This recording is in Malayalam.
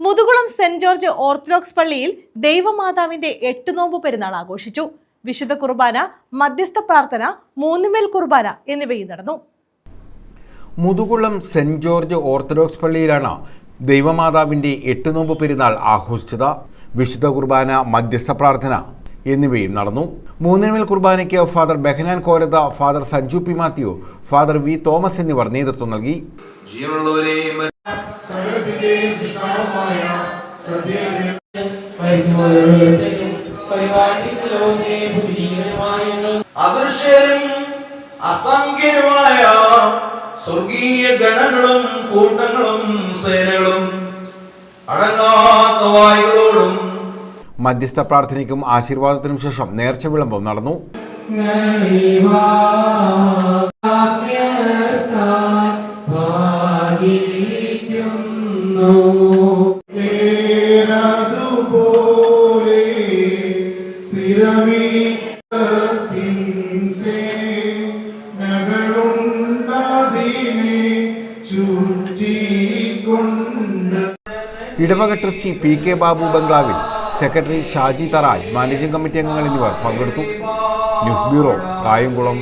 മുതുകുളം സെന്റ് ജോർജ് ഓർത്തഡോക്സ് പള്ളിയിൽ ദൈവമാതാവിന്റെ എട്ട് നോമ്പ് പെരുന്നാൾ ആഘോഷിച്ചു. വിശുദ്ധ കുർബാന മധ്യസ്ഥ പ്രാർത്ഥന മൂന്നുമേൽ കുർബാന എന്നിവയും നടന്നു. മുതുകുളം സെന്റ് ജോർജ് ഓർത്തഡോക്സ് പള്ളിയിലാണ് ദൈവമാതാവിന്റെ എട്ട് നോമ്പ് പെരുന്നാൾ ആഘോഷിച്ചത്. വിശുദ്ധ കുർബാന മധ്യസ്ഥ പ്രാർത്ഥന എന്നിവയും നടന്നു. മൂന്നിന്മേൽ കുർബാനയ്ക്ക് father Behanan Koratha father Sanju P Mathew father V Thomas എന്നിവർ നേതൃത്വം നൽകി. അസംഖ്യമായ സ്വർഗീയ ഗണങ്ങളും കൂട്ടങ്ങളും സേനകളും അടങ്ങാത്ത വായുകളോടും മധ്യസ്ഥ പ്രാർത്ഥനയ്ക്കും ആശീർവാദത്തിനും ശേഷം നേർച്ച വിളംബം നടന്നു. ഇടവക ട്രസ്റ്റി പി കെ ബാബു ബംഗ്ലാവിൽ secretary Shaji Tharaj managing committee അംഗങ്ങൾ എന്നിവർ പങ്കെടുത്തു. News bureau Kayamkulam.